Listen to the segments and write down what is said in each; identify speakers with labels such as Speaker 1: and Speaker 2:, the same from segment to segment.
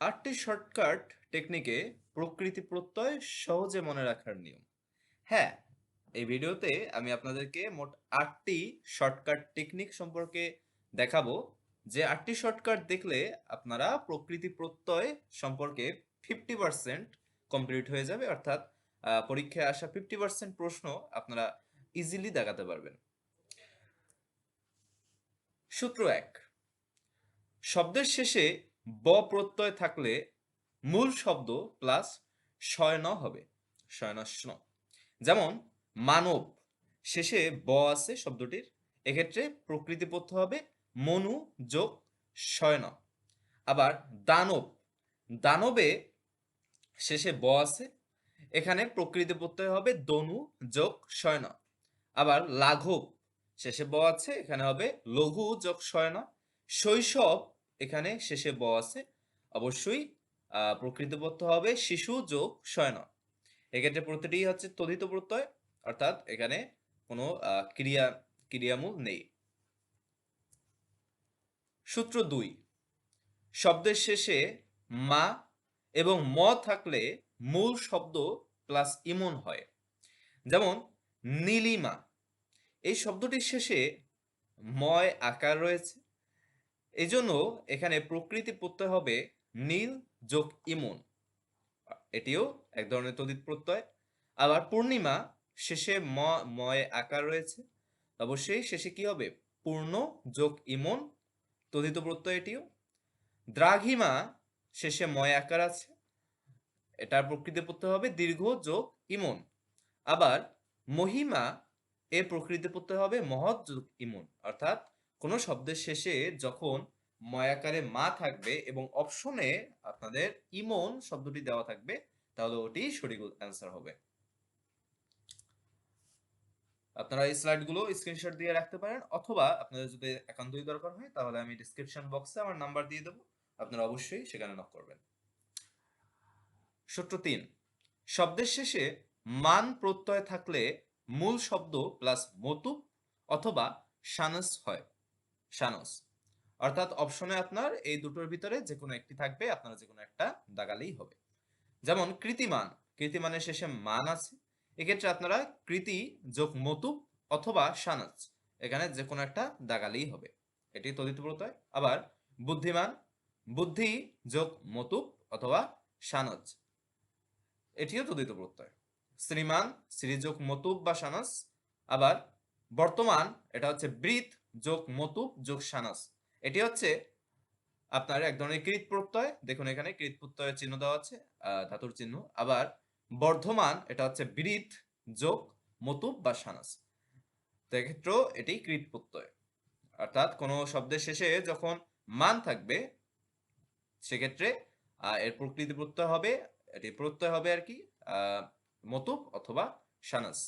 Speaker 1: আটটি শর্টকাট টেকনিকে প্রকৃতি প্রত্যয় সহজে মনে রাখার নিয়ম। হ্যাঁ এই ভিডিওতে আমি আপনাদেরকে মোট আটটি শর্টকাট টেকনিক সম্পর্কে দেখাবো, যে আটটি শর্টকাট দেখলে আপনারা প্রকৃতি প্রত্যয় সম্পর্কে ফিফটি পার্সেন্ট কমপ্লিট হয়ে যাবে, অর্থাৎ পরীক্ষায় আসা ফিফটি পার্সেন্ট প্রশ্ন আপনারা ইজিলি দেখাতে পারবেন। সূত্র এক, শব্দের শেষে ব প্রত্যয় থাকলে মূল শব্দ প্লাস শয় ন হবে শয় ন স্ন। যেমন, মানব, শেষে ব আছে শব্দটির, এক্ষেত্রে প্রকৃতি প্রত্যয় হবে মনু যোগ শয় ন। আবার দানব, দানবে শেষে ব আছে, এখানে প্রকৃতি প্রত্যয় হবে দনু যোগ শয় ন। আবার লাঘব, শেষে ব আছে, এখানে হবে লঘু যোগ শয় ন। শৈশব এখানে শেষে ব আছে। অবশ্যই আহ, প্রকৃত হবে শিশু যোগ শয়ন। এক্ষেত্রে প্রতিটি হচ্ছে তথিত প্রত্যয় অর্থাৎ এখানে কোনো ক্রিয়া ক্রিয়ামূল নেই। সূত্র দুই শব্দের শেষে মা এবং ম থাকলে মূল শব্দ প্লাস ইমন হয়। যেমন নীলিমা। এই শব্দটির শেষে ময় আকার রয়েছে। এই জন্য এখানে প্রকৃতি প্রত্যয় হবে নীল যোগ ইমন। এটিও এক ধরনের তদিত প্রত্যয়। আবার পূর্ণিমা, শেষে ম, ময় আকার রয়েছে। অবশ্যই শেষে কি হবে? পূর্ণ যোগ ইমন তদিত প্রত্যয় এটিও। দ্রাঘিমা, শেষে ময় আকার আছে। এটার প্রকৃতি প্রত্যয় হবে দীর্ঘ যোগ ইমন। আবার মহিমা এর প্রকৃতি প্রত্যয় হবে মহৎ যোগ ইমন। অর্থাৎ কোনো শব্দের শেষে যখন ময়াকারে মা থাকবে এবং অপশনে আপনাদের ইমন শব্দটি দেওয়া থাকবে, তাহলে ওটি সঠিক অ্যান্সার হবে। আপনারা এই স্লাইডগুলো স্ক্রিনশট দিয়ে রাখতে পারেন, অথবা আপনাদের যদি একান্তই দরকার হয়, তাহলে আমি ডিসক্রিপশন বক্সে আমার নাম্বার দিয়ে দেবো, আপনারা অবশ্যই সেখানে নক করবেন। সূত্র তিন, শব্দের শেষে মান প্রত্যয় থাকলে মূল শব্দ প্লাস মতুপ অথবা সানস হয়। সানস। অর্থাৎ অপশনে আপনার এই দুটোর ভিতরে যে কোনো একটি থাকবে, আপনারা যে কোনো একটা দাগালেই হবে। যেমন কৃতিমান, কৃতিমানের শেষে মান আছে। এক্ষেত্রে আপনারা কৃতি যোগ মতুপ অথবা সানাস, এখানে যে কোনো একটা দাগালেই হবে। এটি তদিত প্রত্যয়। আবার বুদ্ধিমান, বুদ্ধি যোগ মতুপ অথবা সানজ এটিও তদিত প্রত্যয়। শ্রীমান, শ্রীযোগ মতুব বা সানস। আবার বর্তমান, এটা হচ্ছে বৃত যোগ মতুব যোগ সানাস। এটি হচ্ছে আপনার এক ধরনের কৃত প্রত্যয়। দেখুন এখানে কৃত প্রত্যয়ের চিহ্ন দেওয়া আছে ধাতুর চিহ্ন। আবার বর্ধমান, এটা হচ্ছে বৃত যোগ মতুব বা সানাস। তো এক্ষেত্রেও এটি কৃত প্রত্যয়। অর্থাৎ কোনো শব্দের শেষে যখন মান থাকবে, সেক্ষেত্রে এর প্রকৃতি প্রত্যয় হবে, এটি প্রত্যয় হবে আর কি মতুব অথবা সানাস।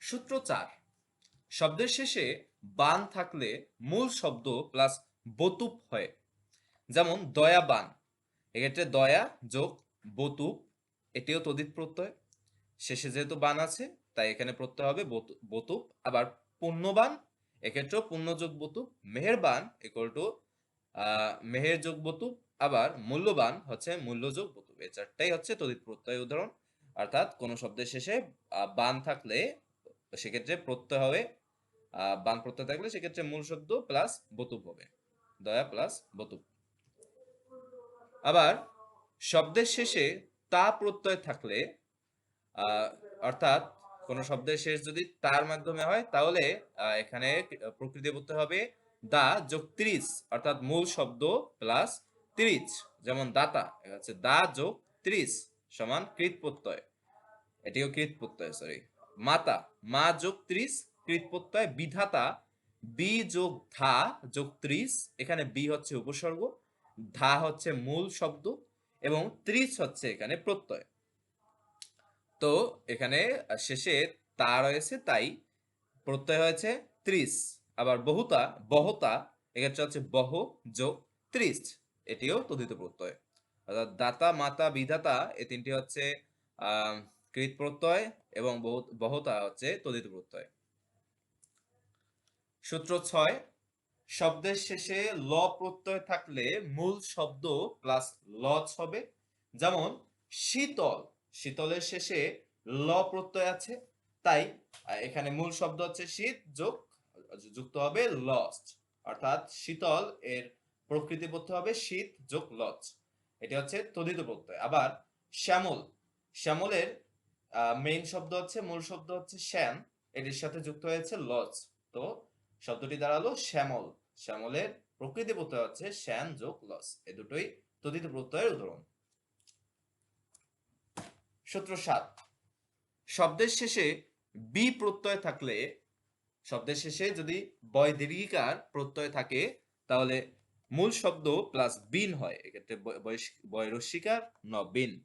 Speaker 1: সূত্র চার। শব্দের শেষে বান থাকলে মূল শব্দ প্লাস বতুপ হয়। যেমন দয়াবান এক্ষেত্রে দয়া যোগ বতুপ, এটিও তদিত প্রত্যয়। শেষে যেহেতু বান আছে, তাই এখানে প্রত্যয় হবে বতু- বতুপ। আবার পুণ্যবান, এক্ষেত্রেও পুণ্য যোগ বতুপ। মেহেরবান ইকুয়াল টু মেহের যোগ বতুপ। আবার মূল্যবান হচ্ছে মূল্য যোগ বতুপ। এই চারটাই হচ্ছে তদিত প্রত্যয় উদাহরণ। অর্থাৎ কোন শব্দের শেষে বান থাকলে সেক্ষেত্রে প্রত্যয় হবে বান প্রত্যয় থাকলে সেক্ষেত্রে মূল শব্দ প্লাস বতুপ হবে। দয়া প্লাস বতুপ। আবার শব্দের শেষে তা প্রত্যয় থাকলে অর্থাৎ কোন শব্দের শেষ যদি তার মাধ্যমে হয়, তাহলে এখানে প্রকৃতি বলতে হবে দা যোগ ত্রিশ, অর্থাৎ মূল শব্দ প্লাস ত্রিশ, যেমন দাতা হচ্ছে দা যোগ ত্রিশ সমান কৃত প্রত্যয়। এটিও কৃত প্রত্যয় সরি মাতা, মা যোগ ত্রিশ কৃত প্রত্যয় বিধাতা বি যোগ ধা যোগ ত্রিশ, এখানে বি হচ্ছে উপসর্গ, ধা হচ্ছে মূল শব্দ এবং ত্রিশ হচ্ছে এখানে প্রত্যয়। তো এখানে শেষে তা রয়েছে, তাই প্রত্যয় হয়েছে ত্রিশ। আবার বহুতা, বহতা, এক্ষেত্রে হচ্ছে বহ যোগ ত্রিশ, এটিও তথিত প্রত্যয়। অর্থাৎ দাতা, মাতা, বিধাতা এই তিনটি হচ্ছে, আহ কৃত প্রত্যয় এবং বহু- বহতা হচ্ছে তদিত প্রত্যয়। সূত্র ছয়, শব্দের শেষে ল প্রত্যয় থাকলে মূল শব্দ প্লাস লজ হবে। যেমন, শীতল, শীতলের শেষে ল প্রত্যয় আছে, তাই এখানে মূল শব্দ হচ্ছে শীত যোগ, যুক্ত হবে লস্ট অর্থাৎ শীতল এর প্রকৃতি পড়তে হবে শীত যোগ লজ এটি হচ্ছে তদিত প্রত্যয়। আবার, শ্যামল, শ্যামলের মেইন শব্দ হচ্ছে, মূল শব্দ হচ্ছে শ্যাম, এটির সাথে যুক্ত হয়েছে লজ তো শব্দটি দাঁড়াল শ্যামল। শ্যামলের প্রকৃতি প্রত্যয় হচ্ছে শ্যাম যোগ লস। এ দুটোই তদিত প্রত্যয়ের উদাহরণ। সূত্র সাত। শব্দের শেষে বি প্রত্যয় থাকলে, শব্দের শেষে যদি বয় দীর্ঘিকার প্রত্যয় থাকে, তাহলে মূল শব্দ প্লাস বিন হয়। এক্ষেত্রে বয়- বয়স- বয় রস্বীকার ন বিন।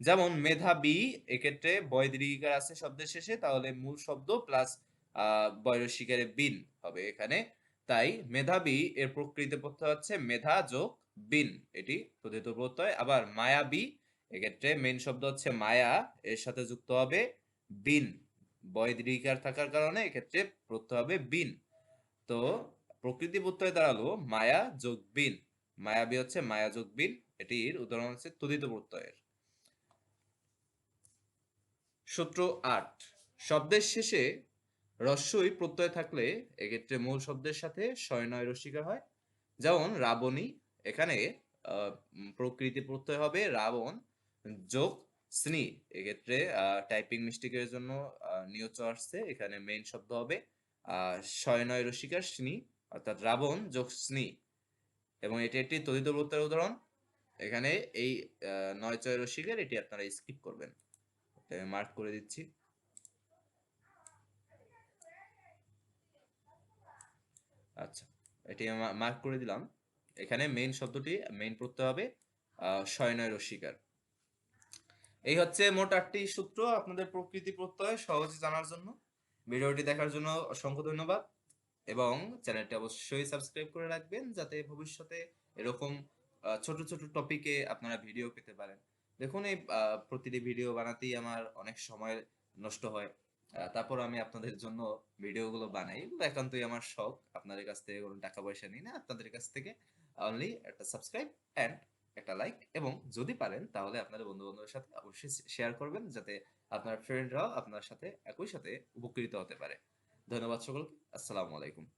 Speaker 1: যেমন মেধাবী, এক্ষেত্রে বয় দীর্ঘিকার আছে শব্দের শেষে, তাহলে মূল শব্দ প্লাস বয় রস্বীকারে বিন হবে এখানে। তাই মেধাবী এর প্রকৃতি প্রত্যয় হচ্ছে মেধা যোগ বিন। এটি প্রথিত প্রত্যয়। আবার মায়াবী, এক্ষেত্রে মেন শব্দ হচ্ছে মায়া, এর সাথে যুক্ত হবে বিন। বয় থাকার কারণে এক্ষেত্রে প্রত্যয় হবে বিন। তো প্রকৃতি প্রত্যয় দাঁড়াল, মায়া যোগ বিন। মায়াবী হচ্ছে মায়া যোগ বিন। এটির উদাহরণ হচ্ছে তদিত প্রত্যয়ের। সূত্র আট। শব্দের শেষে রস্যই প্রত্যয় থাকলে এক্ষেত্রে মূল শব্দের সাথে শয়নয় রস্বীকার হয়। যেমন রাবণী, এখানে প্রকৃতি প্রত্যয় হবে রাবণ যোগ স্নি। এক্ষেত্রে টাইপিং মিস্টেকের জন্য নিয়োগ আসছে, এখানে মেইন শব্দ হবে শয়নয় রসিকার স্নি, অর্থাৎ রাবণ যোগ স্নি। এবং এটি একটি তদিত প্রত্যয়ের উদাহরণ। এখানে এই নয় চয় রসিকের এটি আপনারা স্কিপ করবেন। মার্ক করে দিচ্ছি। আচ্ছা এটি মার্ক করে দিলাম। এখানে মেইন শব্দটি মেইন প্রত্যয় হবে শয়নয় রসিকার এই হচ্ছে মোট আটটি সূত্র আপনাদের প্রকৃতি প্রত্যয় সহজে জানার জন্য। ভিডিওটি দেখার জন্য অসংখ্য ধন্যবাদ এবং চ্যানেলটি অবশ্যই সাবস্ক্রাইব করে রাখবেন যাতে ভবিষ্যতে এরকম ছোট ছোট টপিকে আপনারা ভিডিও পেতে পারেন। দেখুন এই প্রতিটি ভিডিও বানাতেই আমার অনেক সময় নষ্ট হয়। তারপর আমি আপনাদের জন্য ভিডিওগুলো বানাই। একান্তই আমার শখ। আপনাদের কাছ থেকে কোনো টাকা পয়সা নিই না। আপনাদের কাছ থেকে অনলি একটা সাবস্ক্রাইব অ্যান্ড একটা লাইক এবং যদি পারেন, তাহলে আপনাদের বন্ধু বান্ধবের সাথে অবশ্যই শেয়ার করবেন যাতে আপনার ফ্রেন্ডরাও আপনার সাথে একই সাথে উপকৃত হতে পারে। ধন্যবাদ সকলকে। আসসালামু আলাইকুম।